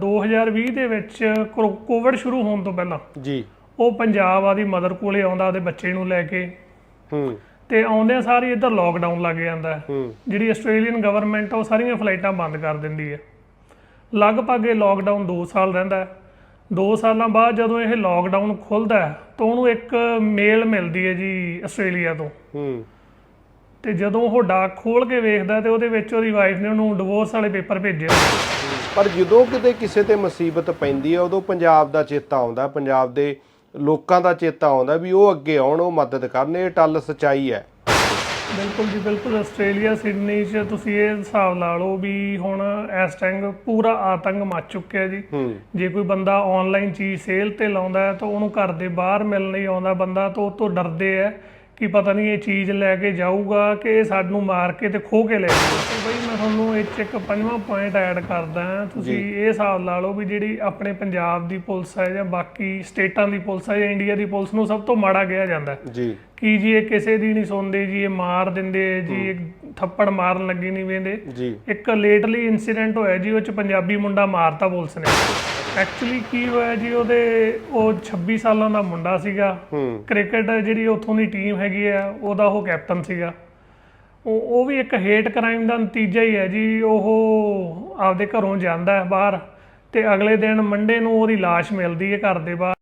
2020 ਦੇ ਵਿੱਚ ਕੋਵਿਡ ਸ਼ੁਰੂ ਹੋਣ ਤੋਂ ਪਹਿਲਾਂ ਜੀ। ਉਹ ਪੰਜਾਬ ਆਦੀ ਮਦਰ ਕੋਲੇ ਆਉਂਦਾ ਉਹਦੇ ਬੱਚੇ ਨੂੰ ਲੈ ਕੇ। ਹੂੰ। ਤੇ ਆਉਂਦਿਆਂ ਸਾਰੀ ਇੱਧਰ ਲੋਕਡਾਊਨ ਲੱਗ ਜਾਂਦਾ। ਜਿਹੜੀ ਆਸਟ੍ਰੇਲੀਅਨ ਗਵਰਨਮੈਂਟ ਉਹ ਸਾਰੀਆਂ ਫਲਾਈਟਾਂ ਬੰਦ ਕਰ ਦਿੰਦੀ ਹੈ ਲਗਭਗ ਇਹ ਲੋਕਡਾਊਨ 2 ਸਾਲ ਰਹਿੰਦਾ। ਹੈ 2 ਸਾਲਾਂ ਬਾਅਦ ਜਦੋਂ ਇਹ ਲੋਕਡਾਊਨ ਖੁੱਲਦਾ ਤਾਂ ਉਹਨੂੰ ਇੱਕ ਮੇਲ ਮਿਲਦੀ ਹੈ ਜੀ ਆਸਟ੍ਰੇਲੀਆ ਤੋਂ। ਹੂੰ। ਤੇ ਜਦੋਂ ਉਹ ਡਾਕ ਖੋਲ ਕੇ ਵੇਖਦਾ ਤੇ ਉਹਦੇ ਵਿੱਚ ਉਹਦੀ ਵਾਈਫ ਨੇ ਉਹਨੂੰ ਡਿਵੋਰਸ ਵਾਲੇ ਪੇਪਰ ਭੇਜੇ। ਪਰ ਜਦੋਂ ਕਿਤੇ ਕਿਸੇ ਤੇ ਮੁਸੀਬਤ ਪੈਂਦੀ ਹੈ ਉਦੋਂ ਪੰਜਾਬ ਦਾ ਚੇਤਾ ਆਉਂਦਾ ਪੰਜਾਬ ਦੇ ਲੋਕਾਂ ਦਾ ਚੇਤਾ ਆਉਂਦਾ ਵੀ ਉਹ ਅੱਗੇ ਆਉਣ ਉਹ ਮਦਦ ਕਰਨ ਇਹ ਟੱਲ ਸਚਾਈ ਹੈ। ਬਿਲਕੁਲ ਜੀ ਬਿਲਕੁਲ ਆਸਟ੍ਰੇਲੀਆ ਸਿਡਨੀ 'ਚ ਤੁਸੀਂ ਇਹ ਹਿਸਾਬ ਲਾ ਲਓ ਵੀ ਹੁਣ ਇਸ ਟਾਈਮ ਪੂਰਾ ਆਤੰਕ ਮਚ ਚੁੱਕਿਆ ਜੀ। ਜੇ ਕੋਈ ਬੰਦਾ ਆਨਲਾਈਨ ਚੀਜ਼ ਸੇਲ ਤੇ ਲਾਉਂਦਾ ਹੈ ਤਾਂ ਉਹਨੂੰ ਘਰ ਦੇ ਬਾਹਰ ਮਿਲ ਨਹੀਂ ਆਉਂਦਾ ਬੰਦਾ ਤਾਂ ਉਹ ਤੋਂ ਡਰਦੇ ਹੈ। ਕਿ ਪਤਾ ਨਹੀਂ ਇਹ ਚੀਜ਼ ਲੈ ਕੇ ਜਾਊਗਾ ਕਿ ਇਹ ਸਾਨੂੰ ਮਾਰ ਕੇ ਤੇ ਖੋ ਕੇ ਲੈ ਜਾਊਗਾ। ਤੇ ਬਈ ਮੈਂ ਤੁਹਾਨੂੰ ਇਹ 'ਚ ਇੱਕ ਪੰਜਵਾਂ ਪੁਆਇੰਟ ਐਡ ਕਰਦਾ ਤੁਸੀਂ ਇਹ ਹਿਸਾਬ ਲਾ ਲਓ ਵੀ ਜਿਹੜੀ ਆਪਣੇ ਪੰਜਾਬ ਦੀ ਪੁਲਿਸ ਹੈ ਜਾਂ ਬਾਕੀ ਸਟੇਟਾਂ ਦੀ ਪੁਲਿਸ ਹੈ ਜਾਂ ਇੰਡੀਆ ਦੀ ਪੁਲਿਸ ਨੂੰ ਸਭ ਤੋਂ ਮਾੜਾ ਕਿਹਾ ਜਾਂਦਾ ਜੀ। ਕੀ ਜੀ ਇਹ ਕਿਸੇ ਦੀ ਨਹੀਂ ਸੁਣਦੇ ਜੀ ਇਹ ਮਾਰ ਦਿੰਦੇ ਜੀ ਇਹ ਥੱਪੜ ਮਾਰਨ ਲੱਗੇ ਨਹੀਂ ਵੇਂਦੇ ਜੀ। ਇੱਕ ਲੇਟਲੀ ਇਨਸੀਡੈਂਟ ਹੋਇਆ ਜੀ ਉਹ ਚ ਪੰਜਾਬੀ ਮੁੰਡਾ ਮਾਰਤਾ ਪੁਲਿਸ ਨੇ। ਐਕਚੁਅਲੀ ਕੀ ਹੋਇਆ ਜੀ ਉਹਦੇ ਉਹ 26 ਸਾਲਾਂ ਦਾ ਮੁੰਡਾ ਸੀਗਾ। ਕ੍ਰਿਕਟ ਜਿਹੜੀ ਉੱਥੋਂ ਦੀ ਟੀਮ ਹੈਗੀ ਆ ਉਹਦਾ ਉਹ ਕੈਪਟਨ ਸੀਗਾ। ਉਹ ਉਹ ਵੀ ਇੱਕ ਹੇਟ ਕ੍ਰਾਈਮ ਦਾ ਨਤੀਜਾ ਹੀ ਹੈ ਜੀ ਉਹ ਆਪਦੇ ਘਰੋਂ ਜਾਂਦਾ ਹੈ ਬਾਹਰ ਤੇ ਅਗਲੇ ਦਿਨ ਮੰਡੇ ਨੂੰ ਉਹਦੀ ਲਾਸ਼ ਮਿਲਦੀ ਹੈ ਘਰ ਦੇ ਬਾਹਰ।